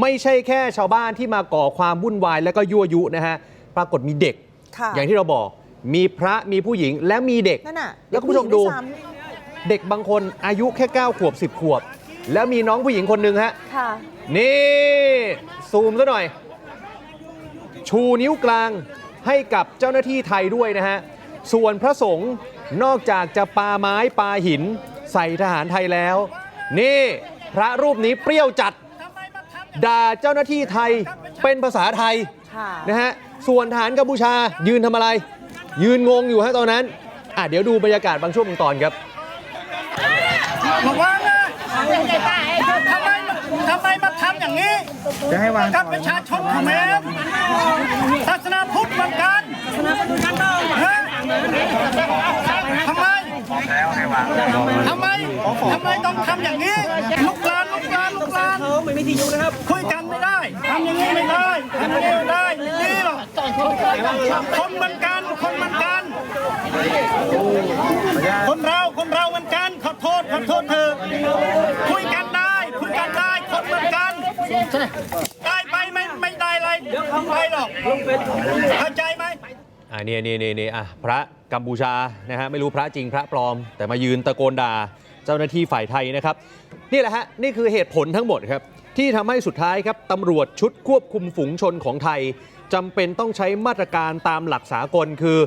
ไม่ใช่แค่ชาวบ้านที่มาก่อความวุ่นวายแล้วก็ยั่วยุนะฮะ ปรากฏมีเด็ก ค่ะอย่างที่เราบอก มีพระมีผู้หญิงและมีเด็ก นั่นน่ะแล้วคุณผู้ชมดูเกผู้หญิงวยซ้ เด็กบางคนอายุแค่ 9 ขวบ 10 ขวบ แล้วมีน้องผู้หญิงคนหนึ่งฮะำค่ะ นี่ ซูมซะหน่อย ชูนิ้วกลางให้กับเจ้าหน้าที่ไทยด้วยนะฮะ ส่วนพระสงฆ์นอกจากจะปาไม้ปาหิน ใส่ทหารไทยแล้ว นี่ พระรูปนี้เปรี้ยวจัด ด่าเจ้าหน้าที่ไทยเป็นภาษาไทยค่ะนะฮะส่วนทหารกัมพูชายืนทำอะไร ยืนงงอยู่ฮะตอนนั้นอะเดี๋ยวดูบรรยากาศบางช่วงบางตอนครับระวังนะทำไมทำไมมาทำอย่างนี้จะให้วางกับประชาชนเขมรศาสนาพุทธเหมือนกันฮะทำไมทำไมทำไมต้องทำอย่างนี้ลุกลานลุกลานลุกลานไม่มีที่อยู่นะครับ อย่างนี้ไม่ได้ทำอย่างนี้ไม่ได้นี่หรอกคนเหมือนกันคนเหมือนกัน คนเราคนเราเหมือนกัน ขอโทษขอโทษเถอคุยกันได้คุยกันได้คนเหมือนกันได้ไปไม่ไม่ได้อะไรไปหรอกเข้าใจไหมอ่าเนี่ยเนี่ยเนี่ยเนี่ยอะพระกัมพูชานะฮะไม่รู้พระจริงพระปลอม แต่มายืนตะโกนด่าเจ้าหน้าที่ฝ่ายไทยนะครับ นี่แหละฮะนี่คือเหตุผลทั้งหมดครับ ที่ทำให้สุดท้ายครับตำรวจชุดควบคุมฝูงชนของไทยจำเป็นต้องใช้มาตรการตามหลักสากลคือ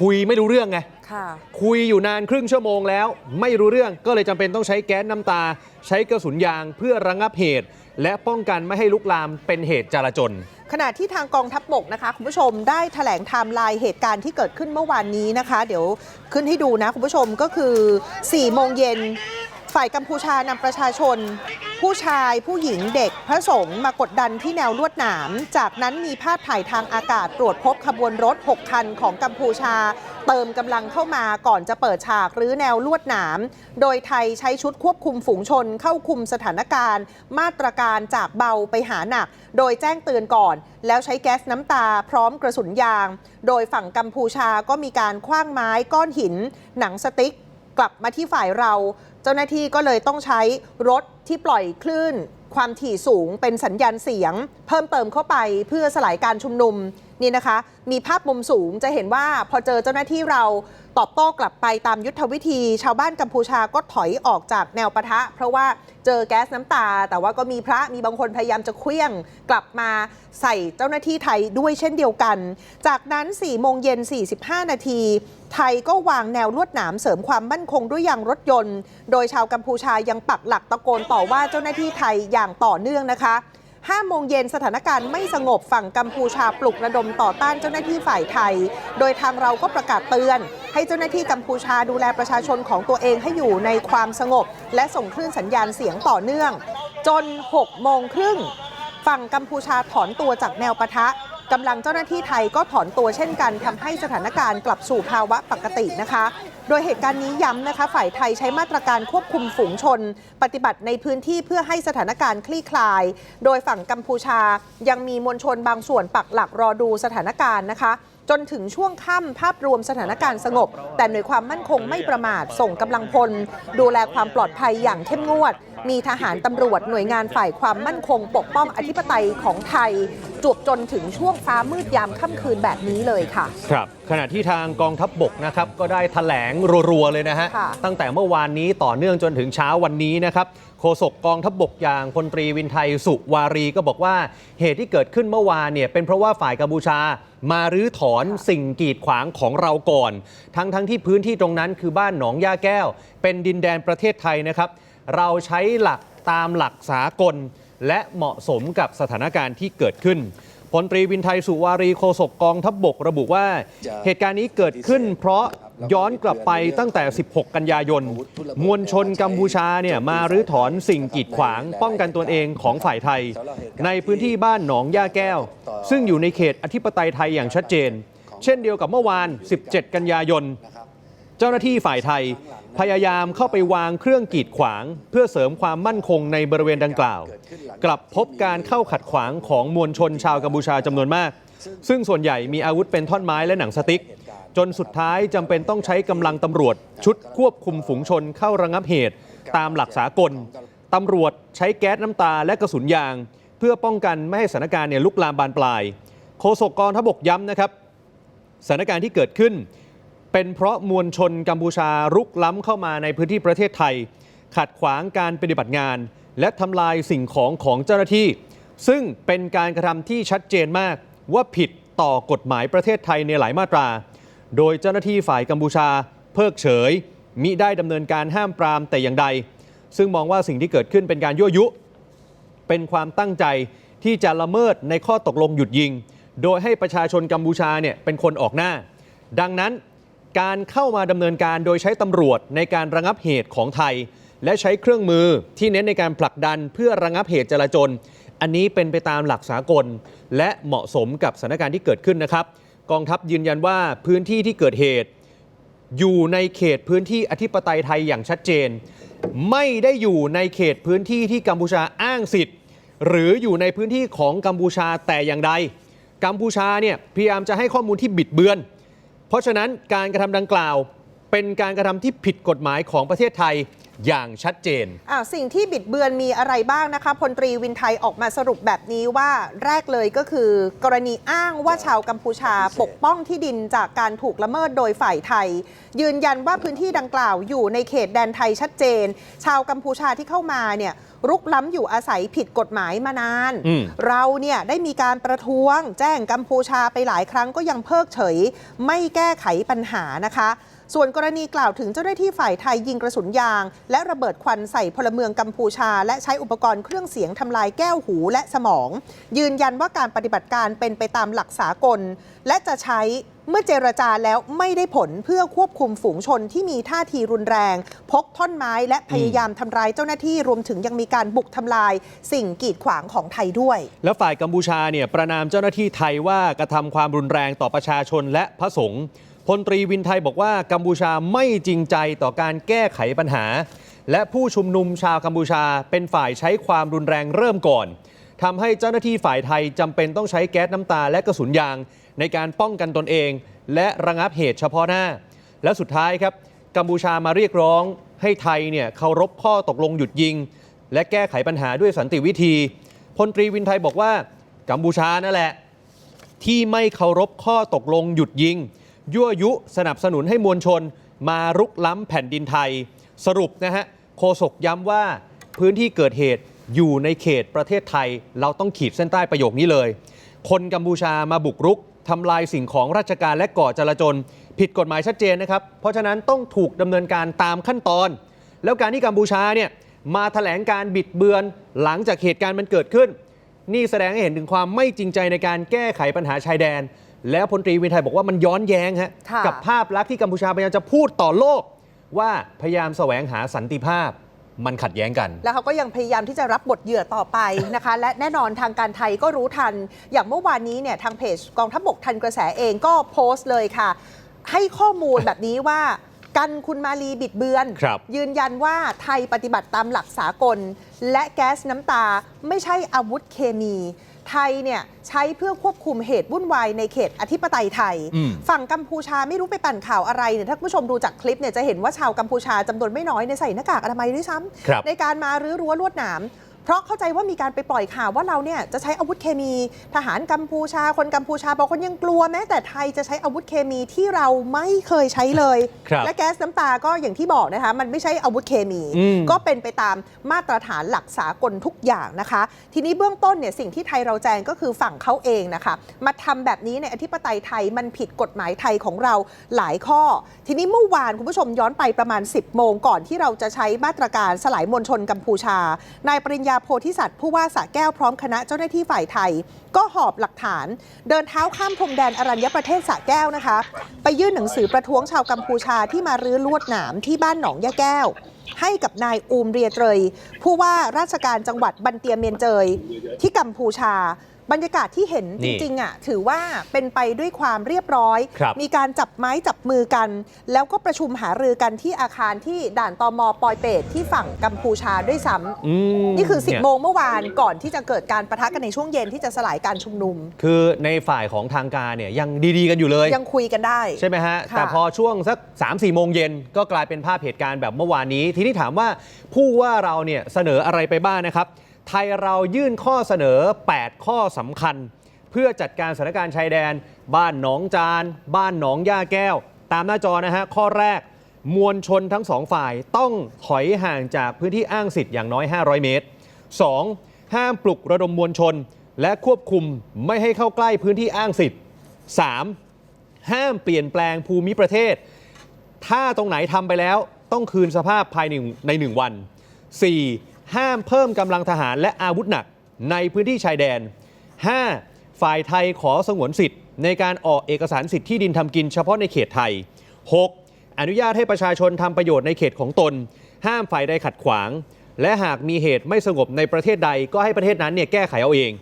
คุยไม่รู้เรื่องไงค่ะคุยอยู่นานครึ่งชั่วโมงแล้ว ไม่รู้เรื่องก็เลยจำเป็นต้องใช้แก๊สน้ำตา ใช้กระสุนยางเพื่อระงับเหตุ และป้องกันไม่ให้ลุกลามเป็นเหตุจลาจลขณะที่ทางกองทัพบกนะคะ คุณผู้ชมได้แถลงไทม์ไลน์เหตุการณ์ที่เกิดขึ้นเมื่อวานนี้นะคะ เดี๋ยวขึ้นให้ดูนะคุณผู้ชมก็คือ4โมงเย็น ฝ่ายกัมพูชานำประชาชน ผู้ชายผู้หญิงเด็กพระสงฆ์มากดดันที่แนวลวดหนาม จากนั้นมีภาพถ่ายทางอากาศตรวจพบขบวนรถ 6 คันของกัมพูชา เติมกำลังเข้ามาก่อนจะเปิดฉากหรือแนวลวดหนาม โดยไทยใช้ชุดควบคุมฝูงชนเข้าคุมสถานการณ์ มาตรการจากเบาไปหาหนัก โดยแจ้งเตือนก่อน แล้วใช้แก๊สน้ำตาพร้อมกระสุนยาง โดยฝั่งกัมพูชาก็มีการคว้างไม้ก้อนหิน หนังสติ๊ก กลับมาที่ฝ่ายเรา เจ้าหน้าที่ก็เลยต้องใช้รถที่ปล่อยคลื่น ความถี่สูงเป็นสัญญาณเสียง เพิ่มเติมเข้าไปเพื่อสลายการชุมนุม นี่นะคะ มีภาพมุมสูงจะเห็นว่าพอเจอเจ้าหน้าที่เราตอบโต้กลับไปตามยุทธวิธี ชาวบ้านกัมพูชาก็ถอยออกจากแนวปะทะ เพราะว่าเจอแก๊สน้ำตา แต่ว่าก็มีพระมีบางคนพยายามจะเคลี้ยงกลับมาใส่เจ้าหน้าที่ไทยด้วยเช่นเดียวกัน จากนั้น4โมงเย็น 45 นาทีไทยก็วางแนวลวดหนามเสริมความมั่นคงด้วยยางรถยนต์ โดยชาวกัมพูชายังปักหลักตะโกนต่อว่าเจ้าหน้าที่ไทยอย่างต่อเนื่องนะคะ 5 โมงเย็นสถานการณ์ไม่สงบฝั่งกัมพูชาปลุกระดมต่อต้านเจ้าหน้าที่ฝ่ายไทย โดยทางเราก็ประกาศเตือน ให้เจ้าหน้าที่กัมพูชาดูแลประชาชนของตัวเองให้อยู่ในความสงบ และส่งคลื่นสัญญาณเสียงต่อเนื่อง จน 6 โมงครึ่งฝั่งกัมพูชาถอนตัวจากแนวปะทะกำลังเจ้าหน้าที่ไทยก็ถอนตัวเช่นกันทำให้สถานการณ์กลับสู่ภาวะปกตินะคะ โดยเหตุการณ์นี้ย้ำนะคะ ฝ่ายไทยใช้มาตรการควบคุมฝูงชน ปฏิบัติในพื้นที่เพื่อให้สถานการณ์คลี่คลาย โดยฝั่งกัมพูชายังมีมวลชนบางส่วนปักหลักรอดูสถานการณ์นะคะจนถึงช่วงค่ำภาพรวมสถานการณ์สงบ แต่หน่วยความมั่นคงไม่ประมาทส่งกำลังพล ดูแลความปลอดภัยอย่างเข้มงวด มีทหารตำรวจหน่วยงานฝ่ายความมั่นคง ปกป้องอธิปไตยของไทยจวบจนถึงช่วงฟ้ามืดยามค่ำคืนแบบนี้เลยค่ะ ครับ ขณะที่ทางกองทัพบบกนะครับก็ได้แถลงรัวๆเลยนะฮะ ค่ะตั้งแต่เมื่อวานนี้ต่อเนื่องจนถึงเช้าวันนี้นะครับโฆษกกองทัพบบกอย่างพลตรีวินไทยสุวารีก็บอกว่าเหตุที่เกิดขึ้นเมื่อวานเนี่ยเป็นเพราะว่าฝ่ายกัมพูชา มารื้อถอนสิ่งกีดขวางของเราก่อน ทั้งทั้งที่พื้นที่ตรงนั้นคือบ้านหนองย่าแก้ว เป็นดินแดนประเทศไทยนะครับ เราใช้หลักตามหลักสากล และเหมาะสมกับสถานการณ์ที่เกิดขึ้นพลตรีวินไทยสุวารีโฆษกกองทัพบบกระบุว่า เหตุการณ์นี้เกิดขึ้น เพราะย้อนกลับไปตั้งแต่ 16 กันยายน มวลชนกัมพูชาเนี่ยมารื้อถอนสิ่งกีดขวาง ป้องกันตนเองของฝ่ายไทย ในพื้นที่บ้านหนองย่าแก้ว ซึ่งอยู่ในเขตอธิปไตยไทยอย่างชัดเจน เช่นเดียวกับเมื่อวาน 17 กันยายน เจ้าหน้าที่ฝ่ายไทย พยายามเข้าไปวางเครื่องกีดขวาง เพื่อเสริมความมั่นคงในบริเวณดังกล่าว กลับพบการเข้าขัดขวางของมวลชนชาวกัมพูชาจำนวนมาก ซึ่งส่วนใหญ่มีอาวุธเป็นท่อนไม้และหนังสติ๊ก จนสุดท้ายจำเป็นต้องใช้กำลังตำรวจ ชุดควบคุมฝูงชนเข้าระงับเหตุ ตามหลักสากลตำรวจใช้แก๊สน้ำตาและกระสุนยาง เพื่อป้องกันไม่ให้สถานการณ์เนี่ยลุกลามบานปลาย โฆษกกองทพบกย้ำนะครับสถานการณ์ที่เกิดขึ้น เป็นเพราะมวลชนกัมพูชารุกล้ำเข้ามาในพื้นที่ประเทศไทย ขัดขวางการปฏิบัติงาน และทำลายสิ่งของของเจ้าหน้าที่ ซึ่งเป็นการกระทำที่ชัดเจนมากว่าผิดต่อกฎหมายประเทศไทยในหลายมาตรา โดยเจ้าหน้าที่ฝ่ายกัมพูชาเพิกเฉย มิได้ดำเนินการห้ามปรามแต่อย่างใด ซึ่งมองว่าสิ่งที่เกิดขึ้นเป็นการยั่วยุ เป็นความตั้งใจที่จะละเมิดในข้อตกลงหยุดยิง โดยให้ประชาชนกัมพูชาเนี่ยเป็นคนออกหน้า ดังนั้น การเข้ามาดำเนินการโดยใช้ตำรวจในการระงับเหตุของไทย และใช้เครื่องมือที่เน้นในการผลักดันเพื่อระงับเหตุจลาจล อันนี้เป็นไปตามหลักสากล และเหมาะสมกับสถานการณ์ที่เกิดขึ้นนะครับ กองทัพยืนยันว่าพื้นที่ที่เกิดเหตุ อยู่ในเขตพื้นที่อธิปไตยไทยอย่างชัดเจน ไม่ได้อยู่ในเขตพื้นที่ที่กัมพูชาอ้างสิทธิ์ หรืออยู่ในพื้นที่ของกัมพูชาแต่อย่างใด กัมพูชาเนี่ยพยายามจะให้ข้อมูลที่บิดเบือน เพราะฉะนั้นการกระทำดังกล่าว เป็นการกระทำที่ผิดกฎหมายของประเทศไทยอย่างชัดเจนอ่าสิ่งที่บิดเบือนมีอะไรบ้างนะคะพลตรีวินไทยออกมาสรุปแบบนี้ว่าแรกเลยก็คือ กรณีอ้างว่าชาวกัมพูชาปกป้องที่ดินจากการถูกละเมิดโดยฝ่ายไทย ยืนยันว่าพื้นที่ดังกล่าวอยู่ในเขตแดนไทยชัดเจน ชาวกัมพูชาที่เข้ามาเนี่ยรุกล้ำอยู่อาศัยผิดกฎหมายมานาน เราเนี่ยได้มีการประท้วงแจ้งกัมพูชาไปหลายครั้งก็ยังเพิกเฉย ไม่แก้ไขปัญหานะคะ ส่วนกรณีกล่าวถึงเจ้าหน้าที่ฝ่ายไทยยิงกระสุนยาง และระเบิดควันใส่พลเมืองกัมพูชา และใช้อุปกรณ์เครื่องเสียงทำลายแก้วหูและสมอง ยืนยันว่าการปฏิบัติการเป็นไปตามหลักสากล และจะใช้เมื่อเจรจาแล้วไม่ได้ผลเพื่อควบคุมฝูงชนที่มีท่าทีรุนแรง พกท่อนไม้และพยายามทำร้ายเจ้าหน้าที่รวมถึงยังมีการบุกทำลาย สิ่งกีดขวางของไทยด้วย แล้วฝ่ายกัมพูชาเนี่ยประนามเจ้าหน้าที่ไทยว่ากระทำความรุนแรงต่อประชาชนและพระสงฆ์ พลตรีวินไทยบอกว่ากัมพูชาไม่จริงใจต่อการแก้ไขปัญหา และผู้ชุมนุมชาวกัมพูชาเป็นฝ่ายใช้ความรุนแรงเริ่มก่อนทำให้เจ้าหน้าที่ฝ่ายไทยจำเป็นต้องใช้แก๊สน้ำตาและกระสุนยาง ในการป้องกันตนเอง และระงับเหตุเฉพาะหน้า และสุดท้ายครับกัมพูชามาเรียกร้อง ให้ไทยเนี่ยเคารพข้อตกลงหยุดยิง และแก้ไขปัญหาด้วยสันติวิธีพลตรีวินไทยบอกว่ากัมพูชานั่นแหละ ที่ไม่เคารพข้อตกลงหยุดยิง ยั่วยุสนับสนุนให้มวลชน มารุกล้ำแผ่นดินไทย สรุปนะฮะโฆษกย้ำว่าพื้นที่เกิดเหตุอยู่ในเขตประเทศไทย เราต้องขีดเส้นใต้ประโยคนี้เลย คนกัมพูชามาบุกรุกทำลายสิ่งของราชการและก่อจลาจล ผิดกฎหมายชัดเจนนะครับ เพราะฉะนั้นต้องถูกดำเนินการตามขั้นตอน แล้วการที่กัมพูชาเนี่ยมาแถลงการบิดเบือนหลังจากเหตุการณ์มันเกิดขึ้น นี่แสดงให้เห็นถึงความไม่จริงใจในการแก้ไขปัญหาชายแดน แล้วพลตรีวินไทยบอกว่ามันย้อนแย้งฮะค่ะ กับภาพลักษณ์ที่กัมพูชาพยายามจะพูดต่อโลก ว่าพยายามแสวงหาสันติภาพ มันขัดแย้งกัน แล้วเขาก็ยังพยายามที่จะรับบทเหยื่อต่อไปนะคะ และแน่นอนทางการไทยก็รู้ทัน อย่างเมื่อวานนี้เนี่ยทางเพจกองทัพบกทันกระแสเองก็โพสต์เลยค่ะ ให้ข้อมูลแบบนี้ว่า กันคุณมาลีบิดเบือน ครับ ยืนยันว่าไทยปฏิบัติตามหลักสากล และแก๊สน้ำตาไม่ใช่อาวุธเคมี ไทยเนี่ยใช้เพื่อควบคุมเหตุวุ่นวายในเขตอธิปไตยไทยอืมฝั่งกัมพูชาไม่รู้ไปปั่นข่าวอะไรเนี่ยถ้าคุณผู้ชมดูจากคลิปเนี่ยจะเห็นว่าชาวกัมพูชาจำนวนไม่น้อยในยใส่หน้ากากอนามัยด้วยซ้ำครับในการมารื้อรั้วลวดหนามเพ ราะเข้าใจว่ามีการไปปล่อยข่าวว่าเราเนี่ยจะใช้อาวุธเคมีทหารกัมพูชา คนกัมพูชาบางคนยังกลัวแม้แต่ไทยจะใช้อาวุธเคมีที่เราไม่เคยใช้เลยครับและแก๊สน้ำตาก็อย่างที่บอกนะคะ มันไม่ใช่อาวุธเคมีอืมก็เป็นไปตามมาตรฐานหลักสากลทุกอย่างนะคะ ทีนี้เบื้องต้นเนี่ยสิ่งที่ไทยเราแจ้งก็คือฝั่งเขาเองนะคะ มาทำแบบนี้ในอธิปไตยไทยมันผิดกฎหมายไทยของเราหลายข้อ ทีนี้เมื่อวานคุณผู้ชมย้อนไปประมาณ 10 โมงก่อนที่เราจะใช้มาตรการสลายมวลชนกัมพูชานายปริญญาโพธิสัตว์ผู้ว่าสระแก้วพร้อมคณะเจ้าหน้าที่ฝ่ายไทย ก็หอบหลักฐาน เดินเท้าข้ามพรมแดนอรัญญประเทศสระแก้วนะคะ ไปยื่นหนังสือประท้วงชาวกัมพูชาที่มารื้อลวดหนามที่บ้านหนองยะแก้ว ให้กับนายอูมเรียเตยผู้ว่าราชการจังหวัดบันเตียเมียนเจยที่กัมพูชา บรรยากาศที่เห็นนี่จริงๆอะถือว่าเป็นไปด้วยความเรียบร้อยครับมีการจับไม้จับมือกัน แล้วก็ประชุมหารือกันที่อาคารที่ด่านตมปอยเปตที่ฝั่งกัมพูชาด้วยซ้ำอืมนี่คือเย10 โมงเมื่อวานก่อนที่จะเกิดการประทะกันในช่วงเย็นที่จะสลายการชุมนุม คือในฝ่ายของทางการเนี่ยยังดีๆกันอยู่เลย ยังคุยกันได้ใช่ไหมฮะค่ะแต่พอช่วงสัก3 4โมงเย็นก็กลายเป็นภาพเหตุการณ์แบบเมื่อวานนี้ ทีนี้ถามว่าผู้ว่าเราเนี่ยเสนออะไรไปบ้างนะครับ ไทยเรายื่นข้อเสนอ 8 ข้อสำคัญ เพื่อจัดการสถานการณ์ชายแดน บ้านหนองจาน บ้านหนองย่าแก้ว ตามหน้าจอนะฮะ ข้อแรก มวลชนทั้งสองฝ่ายต้องถอยห่างจากพื้นที่อ้างสิทธิ์อย่างน้อย 500 เมตร 2. ห้ามปลุกระดมมวลชน และควบคุมไม่ให้เข้าใกล้พื้นที่อ้างสิทธิ์ 3. ห้ามเปลี่ยนแปลงภูมิประเทศ ถ้าตรงไหนทำไปแล้วต้องคืนสภาพภายในในหนึ่งวัน 4. ห้ามเพิ่มกำลังทหารและอาวุธหนักในพื้นที่ชายแดน 5. ฝ่ายไทยขอสงวนสิทธิ์ ในการออกเอกสารสิทธิ์ที่ดินทำกินเฉพาะในเขตไทย 6. อนุญาตให้ประชาชนทำประโยชน์ในเขตของตน ห้ามฝ่ายใดขัดขวาง และหากมีเหตุไม่สงบในประเทศใดก็ให้ประเทศนั้นเนี่ยแก้ไขเอาเอง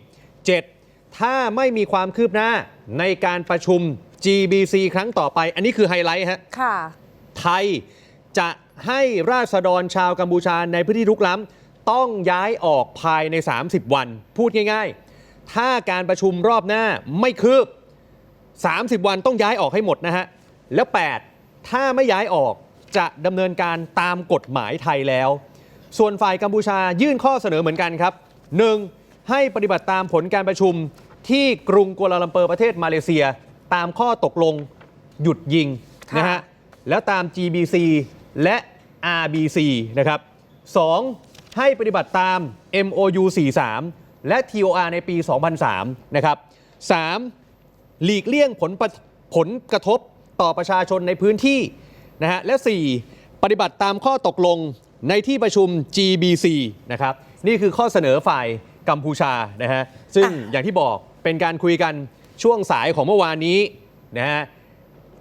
7. ถ้าไม่มีความคืบหน้าในการประชุม GBC ครั้งต่อไป อันนี้คือไฮไลท์ฮะค่ะไทยจะให้ราษฎรชาวกัมพูชาในพื้นที่รุกล้ำ ต้องย้ายออกภายใน 30 วัน พูดง่ายๆ ถ้าการประชุมรอบหน้าไม่คืบ 30 วันต้องย้ายออกให้หมดนะฮะ แล้ว 8 ถ้าไม่ย้ายออกจะดำเนินการตามกฎหมายไทยแล้ว ส่วนฝ่ายกัมพูชายื่นข้อเสนอเหมือนกันครับ 1. ให้ปฏิบัติตามผลการประชุมที่กรุงกัวลาลัมเปอร์ประเทศมาเลเซีย ตามข้อตกลงหยุดยิงค่ะนะฮะ แล้วตาม GBC และ RBC นะครับ 2. ให้ปฏิบัติตาม MOU 43 และ TOR ในปี 2003 นะครับ 3. หลีกเลี่ยงผลประผลกระทบต่อประชาชนในพื้นที่นะฮะและ 4. ปฏิบัติตามข้อตกลงในที่ประชุม GBC นะครับ นี่คือข้อเสนอฝ่ายกัมพูชานะฮะซึ่งอะอย่างที่บอกเป็นการคุยกันช่วงสายของเมื่อวานนี้นะฮะ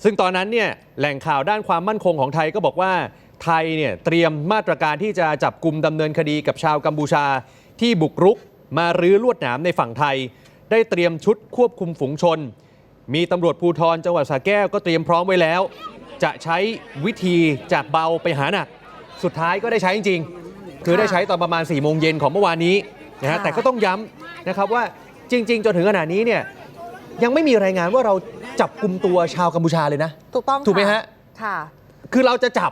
ซึ่งตอนนั้นเนี่ยแหล่งข่าวด้านความมั่นคงของไทยก็บอกว่า ไทยเนี่ยเตรียมมาตรการที่จะจับกลุ่มดำเนินคดีกับชาวกัมพูชา ที่บุกรุกมารื้อลวดหนามในฝั่งไทย ได้เตรียมชุดควบคุมฝูงชน มีตำรวจภูธรจังหวัดสระแก้วก็เตรียมพร้อมไว้แล้ว จะใช้วิธีจากเบาไปหาหนัก สุดท้ายก็ได้ใช้จริงๆคือได้ใช้ตอนประมาณ4ี่โมงเย็นของเมื่อวานนี้นะฮะค่ะแต่ก็ต้องย้ำนะครับว่าจริง ๆ จนถึงขณะนี้เนี่ยยังไม่มีรายงานว่าเราจับกลุ่มตัวชาวกัมพูชาเลยนะถูกต้องถูกไหมค่ฮะค่ะ คือเราจะจับ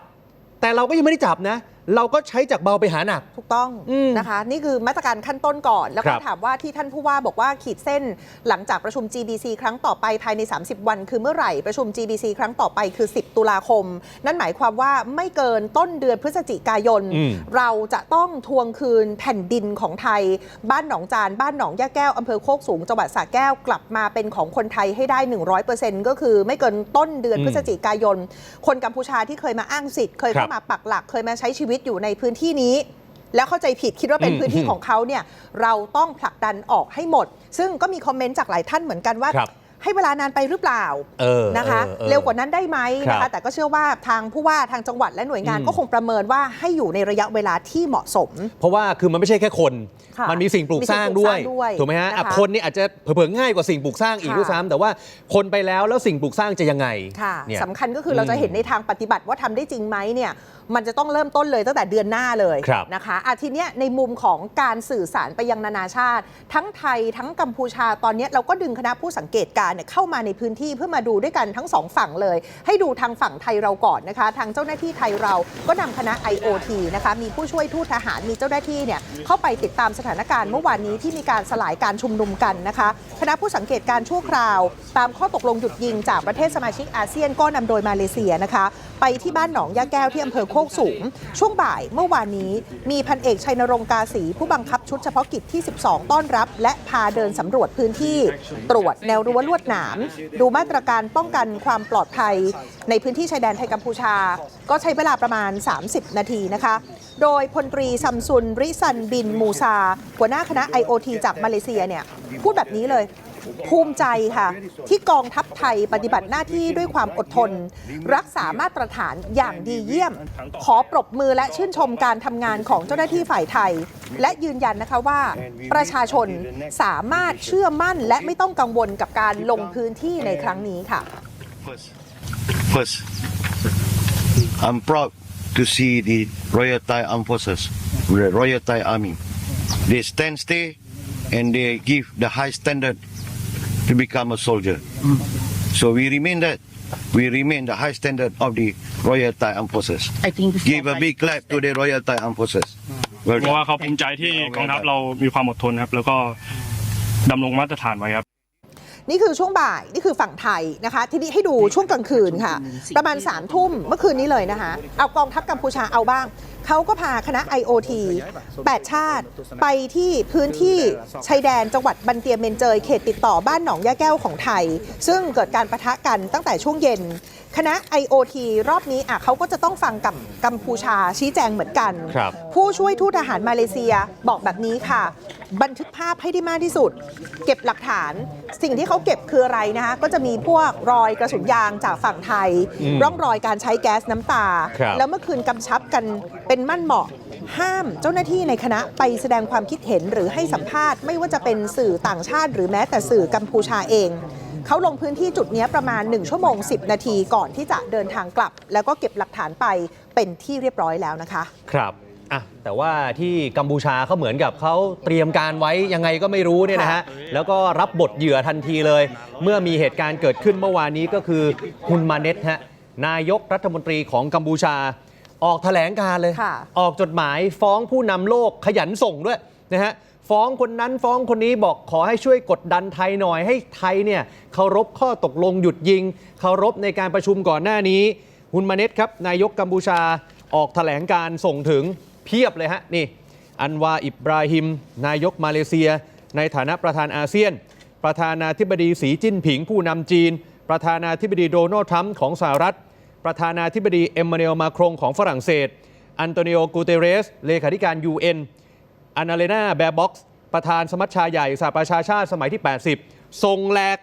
แต่เราก็ยังไม่ได้จับนะ เราก็ใช้จากเบาไปหาหนัก ถูกต้องอืม นะคะ นี่คือมาตรการขั้นต้นก่อน แล้วคก็รับ ถามว่าที่ท่านผู้ว่าบอกว่าขีดเส้นหลังจากประชุม GBC ครั้งต่อไปภายใน 30 วันคือเมื่อไหร่ประชุม GBC ครั้งต่อไปคือ 10 ตุลาคม นั่นหมายความว่าไม่เกินต้นเดือนพฤศจิกายน อืม เราจะต้องทวงคืนแผ่นดินของไทย บ้านหนองจานบ้านหนองย่าแก้วอำเภอโคกสูงจังหวัดสระแก้วกลับมาเป็นของคนไทยให้ได้ 100%ก็คือไม่เกินต้นเดือนอืมพฤศจิกายน คนกัมพูชาที่เคยมาอ้างสิทธิ์เคยครัเข้าบมาปักหลักเคยมาใช้ชีวิตอยู่ในพื้นที่นี้ แล้วเข้าใจผิดคิดว่าเป็นอืมพื้นที่ของเขาเนี่ยเราต้องผลักดันออกให้หมด ซึ่งก็มีคอมเมนต์จากหลายท่านเหมือนกันว่า ครับ ให้เวลานานไปหรือเปล่าเออนะคะออออเร็วกว่านั้นได้ไหมนะครัคะ บแต่ก็เชื่อว่าทางผู้ว่าทางจังหวัดและหน่วยงานอืม ก็คงประเมินว่าให้อยู่ในระยะเวลาที่เหมาะสม เพราะว่าคือมันไม่ใช่แค่คน ค่ะมันมีสิ่งปลูกสร้างมีสิ่งปลูกด้วยสร้างด้วยถูกไหมฮะอะนะคะคนนี่อาจจะเผลอๆง่ายกว่าสิ่งปลูกสร้างอีกค่ะ ด้วยซ้ำแต่ว่าคนไปแล้วแล้วสิ่งปลูกสร้างจะยังไงค่ะเนี่ย สำคัญก็คือเราจะเห็นในทางปฏิบัติว่าทำได้จริงไหมเนี่ยมันจะต้องเริ่มต้นเลยตั้งแต่เดือนหน้าเลยครับนะคะอาทีเนี้ยในมุมของการสื่อสารไปยังนานาชาติ ทั้งไทยทั้งกัมพูชาตอนเนี้ยเราก็ดึงคณะผู้สังเกตการณ์เนี่ยเข้ามาในพื้นที่เพื่อมาดูด้วยกันทั้งสองฝั่งเลย ให้ดูทางฝั่งไทยเราก่อนนะคะ ทางเจ้าหน้าที่ไทยเราก็นำคณะ IOT นะคะมีผู้ช่วยทูตทหารมีเจ้าหน้าที่เนี่ยเข้าไปติดตามสถานการณ์เมื่อวานนี้ที่มีการสลายการชุมนุมกันนะคะคณะผู้สังเกตการณ์ชั่วคราว ตามข้อตกลงหยุดยิงจากประเทศสมาชิกอาเซียนก็นำโดยมาเลเซียนะคะ ไปที่บ้านหนองยาแก้วที่อำเภอโคกสูง ช่วงบ่ายเมื่อวานนี้ มีพันเอกชัยนรงค์กาสีผู้บังคับชุดเฉพาะกิจที่ 12 ต้อนรับ และพาเดินสำรวจพื้นที่ตรวจแนวรั้วลวดหนาม ดูมาตรการป้องกันความปลอดภัย ในพื้นที่ชายแดนไทยกัมพูชา ก็ใช้เวลาประมาณ 30 นาทีนะคะ โดยพลตรีซัมซุนริซันบินมูซา หัวหน้าคณะ IOT จากมาเลเซียเนี่ยพูดแบบนี้เลย ภูมิใจค่ะ ที่กองทัพไทยปฏิบัติหน้าที่ด้วยความอดทน รักษามาตรฐานอย่างดีเยี่ยม ขอปรบมือและชื่นชมการทำงานของเจ้าหน้าที่ฝ่ายไทย และยืนยันนะคะว่า ประชาชนสามารถเชื่อมั่น และไม่ต้องกังวลกับการลงพื้นที่ในครั้งนี้ค่ะ First, I'm proud to see the Royal Thai Armed Forces, the Royal Thai Army. They stand stay and they give the high standard to become a soldier. So we remain that. We remain the high standard of the Royal Thai Armed Forces. I think before Give a I- big clap to the Royal Thai Armed Forces. Well เพราะว่า done. เขาภูมิใจที่กองทัพเรามีความอดทนครับ แล้วก็ดำรงมาตรฐานไว้ครับ นี่คือช่วงบ่าย นี่คือฝั่งไทยนะคะ ทีนี้ให้ดูช่วงกลางคืนค่ะ ประมาณ3ามทุ่มเมื่อคืนนี้เลยนะคะ เอากองทัพกัมพูชาเอาบ้าง เขาก็พาคณะ IOT 8 ชาติ ไปที่พื้นที่ชายแดนจังหวัดบันเตียเมนเจยเขตติดต่อบ้านหนองยาแก้วของไทย ซึ่งเกิดการประทะกันตั้งแต่ช่วงเย็น คณะ IOT รอบนี้อะเขาก็จะต้องฟังกับกัมพูชาชี้แจงเหมือนกัน ครับผู้ช่วยทูตทหารมาเลเซียบอกแบบนี้ค่ะ บันทึกภาพให้ได้มากที่สุด เก็บหลักฐาน สิ่งที่เขาเก็บคืออะไรนะคะก็จะมีพวกรอยกระสุนยางจากฝั่งไทย อืมร่องรอยการใช้แก๊สน้ำตา ครับ แล้วเมื่อคืนกำชับกันเป็นมั่นเหมาะ ห้ามเจ้าหน้าที่ในคณะไปแสดงความคิดเห็นหรือให้สัมภาษณ์ไม่ว่าจะเป็นสื่อต่างชาติ หรือแม้แต่สื่อกัมพูชาเอง เขาลงพื้นที่จุดเนี้ยประมาณ 1 ชั่วโมง 10 นาทีก่อนที่จะเดินทางกลับ แล้วก็เก็บหลักฐานไปเป็นที่เรียบร้อยแล้วนะคะ ครับอะแต่ว่าที่กัมพูชาเขาเหมือนกับเขาเตรียมการไว้ยังไงก็ไม่รู้เนี่ยนะฮะแล้วก็รับบทเหยื่อทันทีเลย เมื่อมีเหตุการณ์เกิดขึ้นเมื่อวานนี้ก็คือฮุนมาเน็ตฮะนายกรัฐมนตรีของกัมพูชา ออกแถลงการเลยค่ะออกจดหมายฟ้องผู้นำโลกขยันส่งด้วยนะฮะ ฟ้องคนนั้นฟ้องคนนี้บอกขอให้ช่วยกดดันไทยหน่อยให้ไทยเนี่ยเคารพข้อตกลงหยุดยิงเคารพในการประชุมก่อนหน้านี้ฮุนมาเน็ตครับนายกกัมพูชาออกแถลงการส่งถึงเพียบเลยฮะนี่ อันวาอิบราฮิม นายกมาเลเซีย ในฐานะประธานอาเซียน ประธานาธิบดีสีจิ้นผิงผู้นำจีน ประธานาธิบดีโดนัลด์ทรัมป์ของสหรัฐ ประธานาธิบดีเอ็มมานูเอลมาครงของฝรั่งเศส อันโตนิโอกูเตเรส เลขาธิการ UN อนาเลนาแบร์บ็อกซ์ประธานสมัชชาใหญ่สหประชาชาติสมัยที่ 80 ทรงแหลก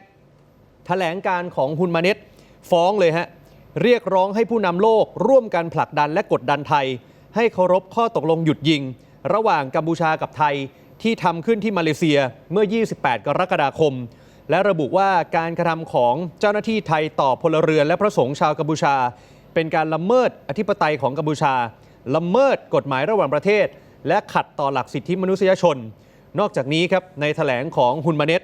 แถลงการของฮุนมาเน็ตฟ้องเลยฮะ เรียกร้องให้ผู้นำโลกร่วมกันผลักดันและกดดันไทย ให้เคารพข้อตกลงหยุดยิง ระหว่างกัมพูชากับไทยที่ทำขึ้นที่มาเลเซียเมื่อ 28 กรกฎาคม และระบุว่าการกระทำของเจ้าหน้าที่ไทยต่อพลเรือนและพระสงฆ์ชาวกัมพูชา เป็นการละเมิดอธิปไตยของกัมพูชา ละเมิดกฎหมายระหว่างประเทศ และขัดต่อหลักสิทธิมนุษยชน นอกจากนี้ครับในแถลงของฮุนมาเนต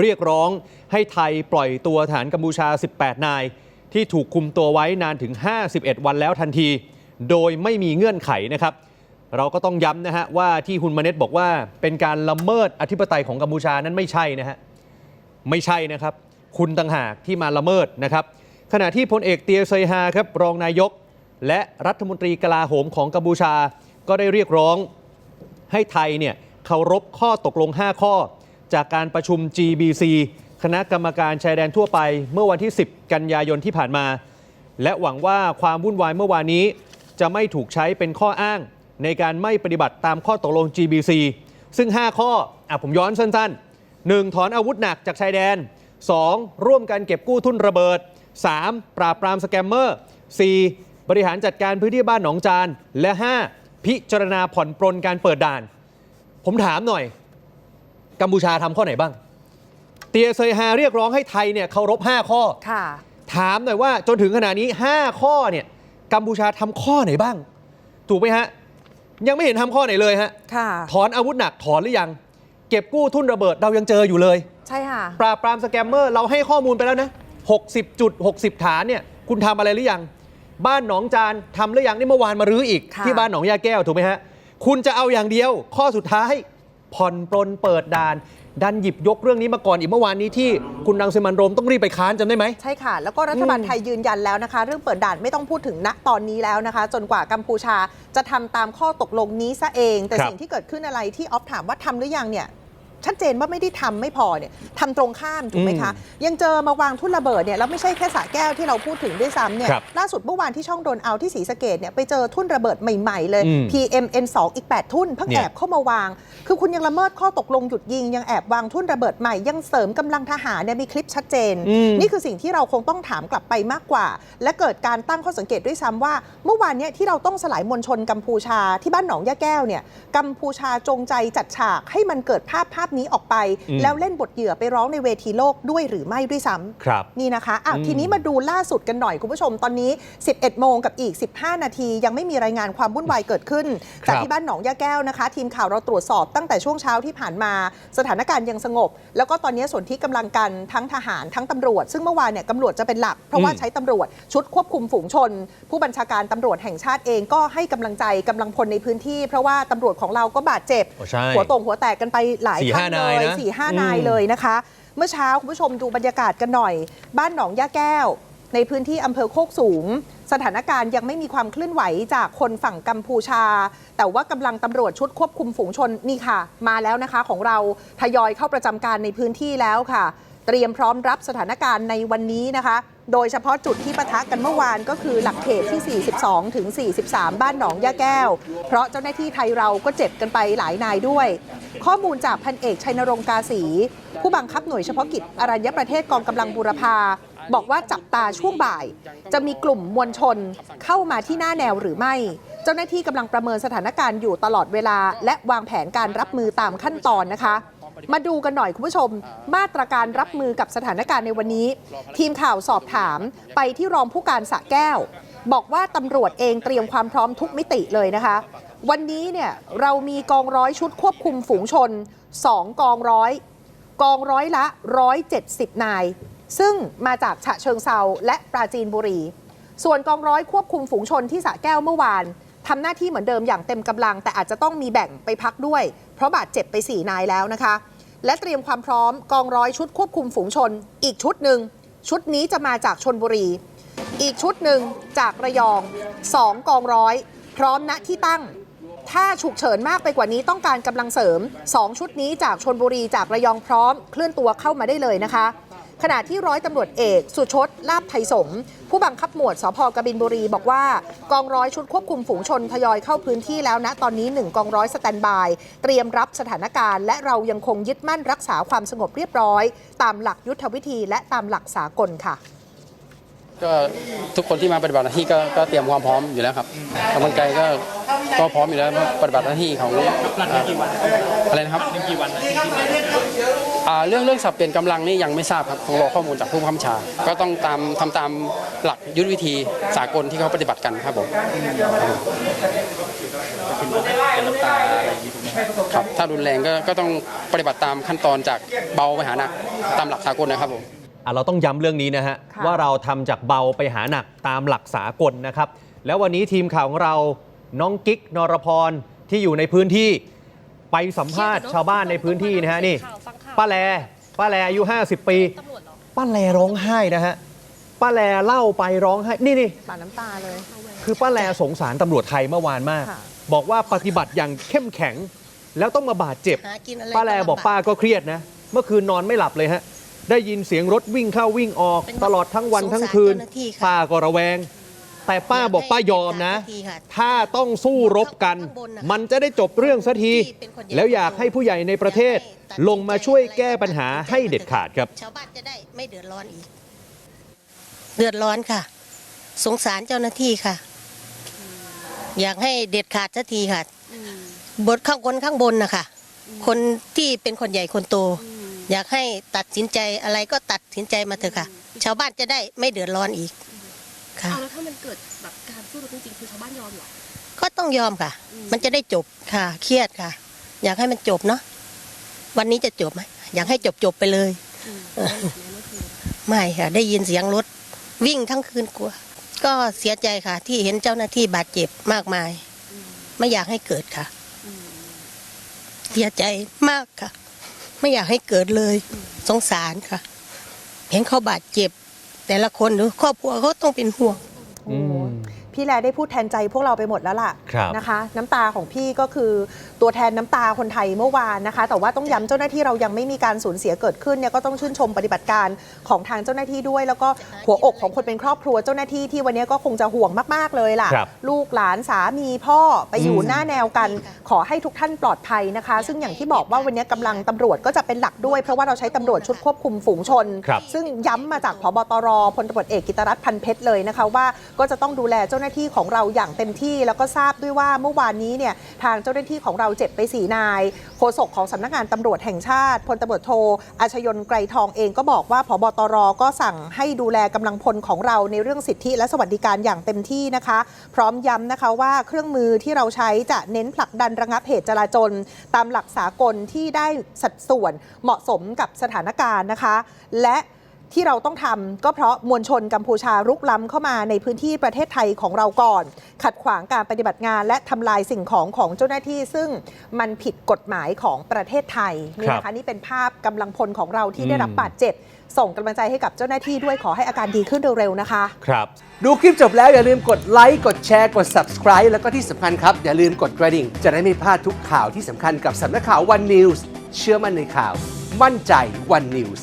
เรียกร้องให้ไทยปล่อยตัวฐานกัมพูชา 18 นาย ที่ถูกคุมตัวไว้นานถึง 51 วันแล้วทันที โดยไม่มีเงื่อนไขนะครับ เราก็ต้องย้ำนะฮะว่าที่ฮุนมาเนตบอกว่าเป็นการละเมิดอธิปไตยของกัมพูชานั้นไม่ใช่นะฮะไม่ใช่นะครับ คุณต่างหากที่มาละเมิดนะครับขณะที่พลเอกเตียเซยฮาครับรองนายก และรัฐมนตรีกลาโหมของกัมพูชา ก็ได้เรียกร้องให้ไทยเนี่ยเคารพข้อตกลง 5 ข้อ จากการประชุม GBC คณะกรรมการชายแดนทั่วไป เมื่อวันที่ 10 กันยายนที่ผ่านมา และหวังว่าความวุ่นวายเมื่อวานนี้ จะไม่ถูกใช้เป็นข้ออ้าง ในการไม่ปฏิบัติตามข้อตกลง GBC ซึ่ง 5 ข้ออะผมย้อนสั้นๆ 1. ถอนอาวุธหนักจากชายแดน 2. ร่วมกันเก็บกู้ทุนระเบิด 3. ปราบปรามสแกมเมอร์ 4. บริหารจัดการพื้นที่บ้านหนองจาน และ 5. พิจารณาผ่อนปรนการเปิดด่าน ผมถามหน่อย กัมพูชาทำข้อไหนบ้าง เตียเซยฮาเรียกร้องให้ไทยเนี่ยเคารพ 5 ข้อค่ะถามหน่อยว่าจนถึงขณะนี้ 5 ข้อเนี่ยกัมพูชาทำข้อไหนบ้าง ถูกไหมฮะ ยังไม่เห็นทำข้อไหนเลยฮะค่ะถอนอาวุธหนักถอนหรือยัง เก็บกู้ทุนระเบิดเรายังเจออยู่เลย ใช่ค่ะ ปราบปรามสแกมเมอร์เราให้ข้อมูลไปแล้วนะ60จุด60 ฐานเนี่ยคุณทำอะไรหรือยัง บ้านหนองจานทำหรือยังนี่เมื่อวานมารื้ออีกค่ะที่บ้านหนองยาแก้วถูกไหมฮะคุณจะเอาอย่างเดียว ข้อสุดท้ายผ่อนปลนเปิดด่าน ดันหยิบยกเรื่องนี้มาก่อนอีกเมื่อวานนี้ที่คุณรังสิมันต์โรมต้องรีบไปค้านจำได้ไหมใช่ค่ะ แล้วก็รัฐบาลไทยยืนยันแล้วนะคะ เรื่องเปิดด่านไม่ต้องพูดถึงณตอนนี้แล้วนะคะ จนกว่ากัมพูชาจะทำตามข้อตกลงนี้ซะเอง แต่ครับสิ่งที่เกิดขึ้นอะไรที่ออฟถามว่าทำหรือยังเนี่ย ชัดเจนว่าไม่ได้ทำไม่พอเนี่ยทำตรงข้ามถูกไหมคะ ยังเจอมาวางทุ่นระเบิดเนี่ยแล้วไม่ใช่แค่สระแก้วที่เราพูดถึงด้วยซ้ำเนี่ยครับล่าสุดเมื่อวานที่ช่องโดนเอาที่ศรีสะเกดเนี่ยไปเจอทุ่นระเบิดใหม่ๆเลยอืม PMN2 อีก 8 ทุ่นเพิ่งเนี่แอยบเข้ามาวาง คือคุณยังละเมิดข้อตกลงหยุดยิงยังแอบวางทุ่นระเบิดใหม่ยังเสริมกำลังทหารเนี่ยมีคลิปชัดเจนอืมนี่คือสิ่งที่เราคงต้องถามกลับไปมากกว่า และเกิดการตั้งข้อสังเกตด้วยซ้ำว่า เมื่อวานเนี้ที่เราต้องสลายมวลชนกัมพูชาที่บ้านหนองยาแก้วเนี่ยกัมพูชาจงใจจัดฉากให้มันเกิดภาพภาพนี้ออกไป อืม แล้วเล่นบทเหยื่อไปร้องในเวทีโลกด้วยหรือไม่ด้วยซ้ำ ครับ นี่นะคะอะอืม ทีนี้มาดูล่าสุดกันหน่อยคุณผู้ชม ตอนนี้ 11 โมงกับอีก 15 นาที ยังไม่มีรายงานความวุ่นวายเกิดขึ้นครับจากที่บ้านหนองยาแก้วนะคะ ทีมข่าวเราตรวจสอบตั้งแต่ช่วงเช้าที่ผ่านมา สถานการณ์ยังสงบ แล้วก็ตอนนี้ส่วนที่กำลังกันทั้งทหารทั้งตำรวจ ซึ่งเมื่อวานเนี่ยตำรวจจะเป็นหลัก เพราะว่าอืมใช้ตำรวจชุดควบคุมฝูงชน ผู้บัญชาการตำรวจแห่งชาติเองก็ให้กำลังใจกำลังพลในพื้นที่ เพราะว่าตำรวจของเราก็บาดเจ็บโอ้ใช่ หัวตรงหัวแตกกันไปหลายสี่ท่าห้านเลนายยนะสี่ห้านายเลยนะคะ เมื่อเช้าคุณผู้ชมดูบรรยากาศกันหน่อย บ้านหนองย่าแก้ว ในพื้นที่อำเภอโคกสูง สถานการณ์ยังไม่มีความเคลื่อนไหวจากคนฝั่งกัมพูชา แต่ว่ากำลังตำรวจชุดควบคุมฝูงชนนี่ค่ะ มาแล้วนะคะของเราทยอยเข้าประจำการในพื้นที่แล้วค่ะ เตรียมพร้อมรับสถานการณ์ในวันนี้นะคะ โดยเฉพาะจุดที่ปะทะกันเมื่อวานก็คือหลักเขตที่ 42 ถึง 43 บ้านหนองย่าแก้ว เพราะเจ้าหน้าที่ไทยเราก็เจ็บกันไปหลายนายด้วย ข้อมูลจากพันเอกชัยนรงค์กาสี ผู้บังคับหน่วยเฉพาะกิจอรัญญประเทศกองกำลังบูรพาบอกว่าจับตาช่วงบ่าย จะมีกลุ่มมวลชนเข้ามาที่หน้าแนวหรือไม่ เจ้าหน้าที่กำลังประเมินสถานการณ์อยู่ตลอดเวลา และวางแผนการรับมือตามขั้นตอนนะคะ มาดูกันหน่อยคุณผู้ชม มาตรการรับมือกับสถานการณ์ในวันนี้ ทีมข่าวสอบถามไปที่รองผู้การสระแก้ว บอกว่าตำรวจเองเตรียมความพร้อมทุกมิติเลยนะคะ วันนี้เนี่ยเรามีกองร้อยชุดควบคุมฝูงชน 2 กองร้อย กองร้อยละ 170 นาย ซึ่งมาจากฉะเชิงเซาและปราจีนบุรี ส่วนกองร้อยควบคุมฝูงชนที่สระแก้วเมื่อวานทำหน้าที่เหมือนเดิมอย่างเต็มกำลัง แต่อาจจะต้องมีแบ่งไปพักด้วย เพราะบาดเจ็บไป 4 นายแล้วนะคะ และเตรียมความพร้อมกองร้อยชุดควบคุมฝูงชน อีกชุดหนึ่ง ชุดนี้จะมาจากชนบุรี อีกชุดหนึ่งจากระยองสองกองร้อย พร้อมณที่ตั้ง ถ้าฉุกเฉินมากไปกว่านี้ต้องการกำลังเสริม2ชุดนี้จากชนบุรีจากระยองพร้อม เคลื่อนตัวเข้ามาได้เลยนะคะ ขณะที่ร้อยตำรวจเอก สุชดลาบไทยสงฆ์ผู้บังคับหมวดสพกบินบุรี บอกว่ากองร้อยชุดควบคุมฝูงชนทยอยเข้าพื้นที่แล้วนะตอนนี้ 1 กองร้อยสแตนบาย เตรียมรับสถานการณ์ และเรายังคงยึดมั่นรักษาความสงบเรียบร้อย ตามหลักยุทธวิธีและตามหลักสากลค่ะก็ทุกคนที่มาปฏิบัติหน้าที่ก็ก็เตรียมความพร้อมอยู่แล้วครับกำลังใจก็ก็พร้อมอยู่แล้วปฏิบัติหน้าที่ของอะไรนะครับอ่า เรื่องเรื่องสับเปลี่ยนกำลังนี่ยังไม่ทราบครับต้องรอข้อมูลจากผู้บังคับบัญชา ก็ต้องตามทำตามหลักยุทธวิธีสากลที่เขาปฏิบัติกันครับผมครับถ้ารุนแรงก็ก็ต้องปฏิบัติตามขั้นตอนจากเบาไปหาหนักตามหลักสากลนะครับผมอะเราต้องย้ำเรื่องนี้นะฮะค่ะว่าเราทำจากเบาไปหาหนักตามหลักสากลนะครับ แล้ววันนี้ทีมข่าวของเราน้องกิ๊กนรพรที่อยู่ในพื้นที่ไปสัมภาษณ์ชาวบ้านในพื้นที่นะฮะนี่ ป้าแลป้าแลอายุ 50 ปีป้าแลร้องไห้นะฮะป้าแลเล่าไปร้องไห้นี่นี่ปาน้ำตาเลย คือป้าแลสงสารตำรวจไทยเมื่อวานมาก ค่ะ บอกว่าปฏิบัติอย่างเข้มแข็ง แล้วต้องมาบาดเจ็บ หากินอะไรป้าแลบอกลำบป้าก็เครียดนะ เมื่อคืนนอนไม่หลับเลยฮะ ได้ยินเสียงรถวิ่งเข้าวิ่งออก เป็นตลอดทั้งวันสงสารทั้งคืน เจ้าหน้าที่ค่ะ ป้าก็ระแวง แต่ป้าบอกป้ายอมนะอยากให้เด็กขาดสักทีค่ะถ้าต้องสู้รบกันข้างบนน่ะมันจะได้จบเรื่องสักทีที่เป็นคนใหญ่แล้วอยากให้ผู้ใหญ่ในประเทศ ลงมาช่วยแก้ปัญหาให้เด็ดขาดครับ ชาวบ้านจะได้ไม่เดือดร้อนอีก เดือดร้อนค่ะ สงสารเจ้าหน้าที่ค่ะ อยากให้เด็ดขาดสักทีค่ะบทข้างบนข้างบนนะคะคนที่เป็นคนใหญ่คนโต อยากให้ตัดสินใจอะไรก็ตัดสินใจมาเถอะค่ะ ชาวบ้านจะได้ไม่เดือดร้อนอีกค่ะเอาแล้ว ถ้ามันเกิดแบบการสู้รบจริงๆคือชาวบ้านยอมเหรอ ก็ต้องยอมค่ะมันจะได้จบค่ะ เครียดค่ะ อยากให้มันจบเนาะวันนี้จะจบไหมอยากให้จบจบๆไปเลยไม่ค่ะ ได้ยินเสียงรถ วิ่งทั้งคืนกลัว ก็เสียใจค่ะ ที่เห็นเจ้าหน้าที่บาดเจ็บมากมายไม่อยากให้เกิดค่ะเสียใจมากค่ะ ไม่อยากให้เกิดเลย สงสารค่ะ เห็นเขาบาดเจ็บ แต่ละคนหรือครอบครัวเขาต้องเป็นห่วงโอ้ พี่แลได้พูดแทนใจพวกเราไปหมดแล้วล่ะครับนะคะ น้ำตาของพี่ก็คือตัวแทนน้ำตาคนไทยเมื่อวานนะคะ แต่ว่าต้องย้ำเจ้าหน้าที่เรายังไม่มีการสูญเสียเกิดขึ้นเนี่ยก็ต้องชื่นชมปฏิบัติการของทางเจ้าหน้าที่ด้วย แล้วก็หัวอกของคนเป็นครอบครัวเจ้าหน้าที่ที่วันนี้ก็คงจะห่วงมาก ๆ เลยล่ะครับลูกหลานสามีพ่อไปอยู่อืมหน้าแนวกัน ขอให้ทุกท่านปลอดภัยนะคะ ซึ่งอย่างที่บอกว่าวันนี้กำลังตำรวจก็จะเป็นหลักด้วย เพราะว่าเราใช้ตำรวจชุดควบคุมฝูงชนครับซึ่งย้ำมาจากพบตรพลตำรวจเอกกิตรัตน์พันเพชรเลยนะคะว่าก็จะต้องดูแลเจ้าหน้าน้าที่ของเราอย่างเต็มที่ แล้วก็ทราบด้วยว่าเมื่อวานนี้เนี่ยทางเจ้าหน้าที่ของเราเจ็บไป4นายโฆษกของสำนักงานตำรวจแห่งชาติพลตำรวจโทอาชยนไกรทองเองก็บอกว่าพบตรก็สั่งให้ดูแลกำลังพลของเราในเรื่องสิทธิและสวัสดิการอย่างเต็มที่นะคะ พร้อมย้ำนะคะว่าเครื่องมือที่เราใช้จะเน้นผลักดันระงับเหตุจลาจลตามหลักสากลที่ได้สัดส่วนเหมาะสมกับสถานการณ์นะคะ และ ที่เราต้องทำก็เพราะมวลชนกัมพูชารุกล้ำเข้ามาในพื้นที่ประเทศไทยของเราก่อน ขัดขวางการปฏิบัติงาน และทำลายสิ่งของของเจ้าหน้าที่ ซึ่งมันผิดกฎหมายของประเทศไทยนี่นะคะนี่เป็นภาพกำลังพลของเราที่ได้รับบาดเจ็บ ส่งกำลังใจให้กับเจ้าหน้าที่ด้วยขอให้อาการดีขึ้นเร็วๆนะคะ ครับ ดูคลิปจบแล้วอย่าลืมกดไลค์กดแชร์กด subscribe แล้วก็ที่สำคัญครับอย่าลืมกดกระดิ่ง จะได้ไม่พลาดทุกข่าวที่สำคัญกับสำนักข่าว One News เชื่อมั่นในข่าว มั่นใจ One News